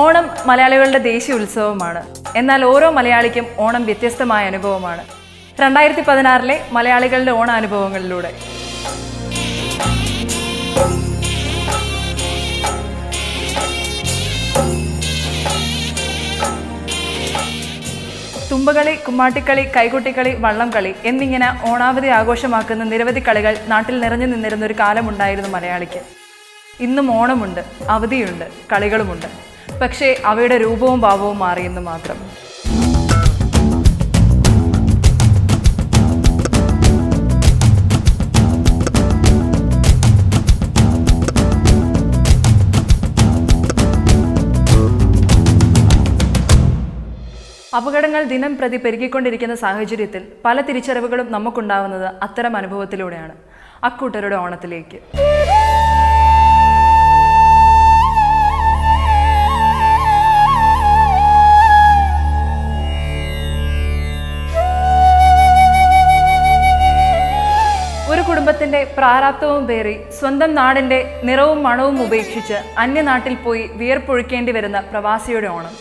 ഓണം മലയാളികളുടെ ദേശീയ ഉത്സവമാണ്. എന്നാൽ ഓരോ മലയാളിക്കും ഓണം വ്യത്യസ്തമായ അനുഭവമാണ്. രണ്ടായിരത്തി പതിനാറിലെ മലയാളികളുടെ ഓണാനുഭവങ്ങളിലൂടെ തുമ്പകളി കുമ്മാട്ടിക്കളി കൈകൊട്ടിക്കളി വള്ളംകളി എന്നിങ്ങനെ ഓണാവധി ആഘോഷമാക്കുന്ന നിരവധി കളികൾ നാട്ടിൽ നിറഞ്ഞു നിന്നിരുന്ന ഒരു കാലമുണ്ടായിരുന്നു മലയാളിക്ക്. ഇന്നും ഓണമുണ്ട് അവധിയുണ്ട് കളികളുമുണ്ട്. പക്ഷേ അവയുടെ രൂപവും ഭാവവും മാറിയെന്ന് മാത്രം. അപകടങ്ങൾ ദിനം പ്രതി പെരുകിക്കൊണ്ടിരിക്കുന്ന സാഹചര്യത്തിൽ പല തിരിച്ചറിവുകളും നമുക്കുണ്ടാവുന്നത് അത്തരം അനുഭവത്തിലൂടെയാണ്. അക്കൂട്ടരുടെ ഓണത്തിലേക്ക്. പ്രാരാബ്ധവും പേറി സ്വന്തം നാടിന്റെ നിറവും മണവും ഉപേക്ഷിച്ച് അന്യനാട്ടിൽ പോയി വിയർപ്പൊഴുക്കേണ്ടി വരുന്ന പ്രവാസിയുടെ ഓണം.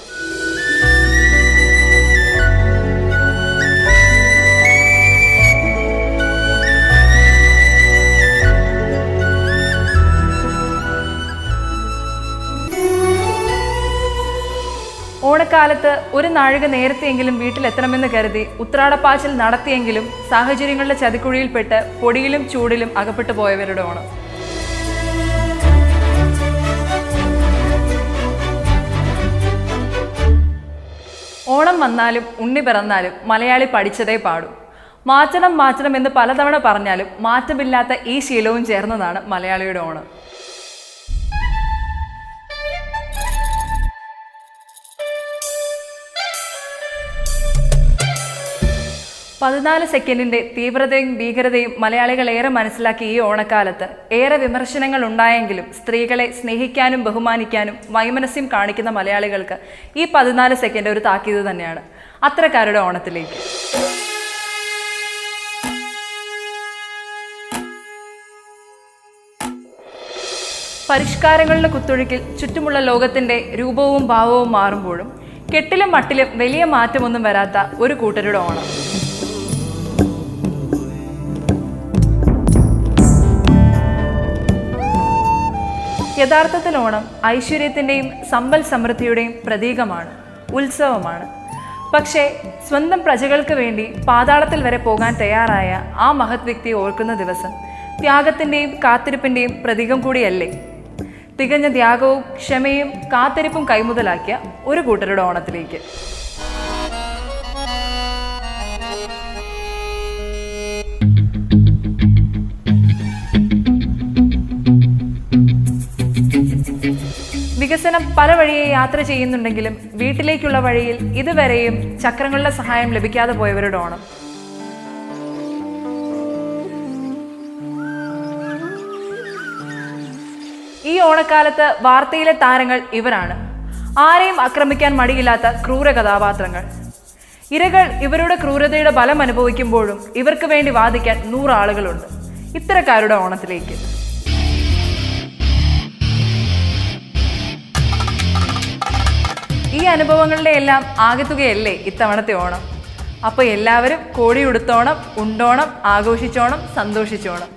ഓണക്കാലത്ത് ഒരു നാഴിക നേരത്തെയെങ്കിലും വീട്ടിലെത്തണമെന്ന് കരുതി ഉത്രാടപ്പാച്ചിൽ നടത്തിയെങ്കിലും സാഹചര്യങ്ങളുടെ ചതിക്കുഴിയിൽപ്പെട്ട് പൊടിയിലും ചൂടിലും അകപ്പെട്ടു പോയവരുടെ ഓണം. ഓണം വന്നാലും ഉണ്ണി പിറന്നാലും മലയാളി പഠിച്ചതേ പാടൂ. മാറ്റണം മാറ്റണം എന്ന് പലതവണ പറഞ്ഞാലും മാറ്റമില്ലാത്ത ഈ ശീലവും ചേർന്നതാണ് മലയാളിയുടെ ഓണം. പതിനാല് സെക്കൻഡിന്റെ തീവ്രതയും ഭീകരതയും മലയാളികൾ ഏറെ മനസ്സിലാക്കി ഈ ഓണക്കാലത്ത്. ഏറെ വിമർശനങ്ങൾ ഉണ്ടായെങ്കിലും സ്ത്രീകളെ സ്നേഹിക്കാനും ബഹുമാനിക്കാനും വൈമനസ്യം കാണിക്കുന്ന മലയാളികൾക്ക് ഈ പതിനാല് സെക്കൻഡ് ഒരു താക്കീത് തന്നെയാണ്. അത്തരക്കാരുടെ ഓണത്തിലേക്ക്. പരിഷ്കാരങ്ങളുടെ കുത്തൊഴുക്കിൽ ചുറ്റുമുള്ള ലോകത്തിന്റെ രൂപവും ഭാവവും മാറുമ്പോഴും കെട്ടിലും മട്ടിലും വലിയ മാറ്റമൊന്നും വരാത്ത ഒരു കൂട്ടരുടെ ഓണം. യഥാർത്ഥത്തിൽ ഓണം ഐശ്വര്യത്തിന്റെയും സമ്പൽ സമൃദ്ധിയുടെയും പ്രതീകമാണ് ഉത്സവമാണ്. പക്ഷേ സ്വന്തം പ്രജകൾക്ക് വേണ്ടി പാതാളത്തിൽ വരെ പോകാൻ തയ്യാറായ ആ മഹത് വ്യക്തിയെ ഓർക്കുന്ന ദിവസം ത്യാഗത്തിന്റെയും കാത്തിരിപ്പിന്റെയും പ്രതീകം കൂടിയല്ലേ? തികഞ്ഞ ത്യാഗവും ക്ഷമയും കാത്തിരിപ്പും കൈമുതലാക്കിയ ഒരു കൂട്ടരുടെ ഓണത്തിലേക്ക്. വികസനം പല വഴിയെ യാത്ര ചെയ്യുന്നുണ്ടെങ്കിലും വീട്ടിലേക്കുള്ള വഴിയിൽ ഇതുവരെയും ചക്രങ്ങളുടെ സഹായം ലഭിക്കാതെ പോയവരുടെ ഓണം. ഈ ഓണക്കാലത്ത് വാർത്തയിലെ താരങ്ങൾ ഇവരാണ്. ആരെയും ആക്രമിക്കാൻ മടിയില്ലാത്ത ക്രൂര കഥാപാത്രങ്ങൾ. ഇരകൾ ഇവരുടെ ക്രൂരതയുടെ ബലം അനുഭവിക്കുമ്പോഴും ഇവർക്ക് വേണ്ടി വാദിക്കാൻ നൂറാളുകളുണ്ട്. ഇത്തരക്കാരുടെ ഓണത്തിലേക്ക്. അനുഭവങ്ങളുടെ എല്ലാം ആകെത്തുകയല്ലേ ഇത്തവണത്തെ ഓണം? അപ്പോൾ എല്ലാവരും കോടി ഉടുത്തോണം ഉണ്ടോണം ആഘോഷിച്ചോണം സന്തോഷിച്ചോണം.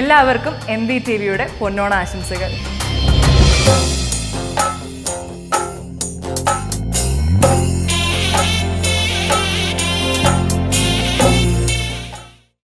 എല്ലാവർക്കും എം ബി ടി വിയുടെ പൊന്നോണ ആശംസകൾ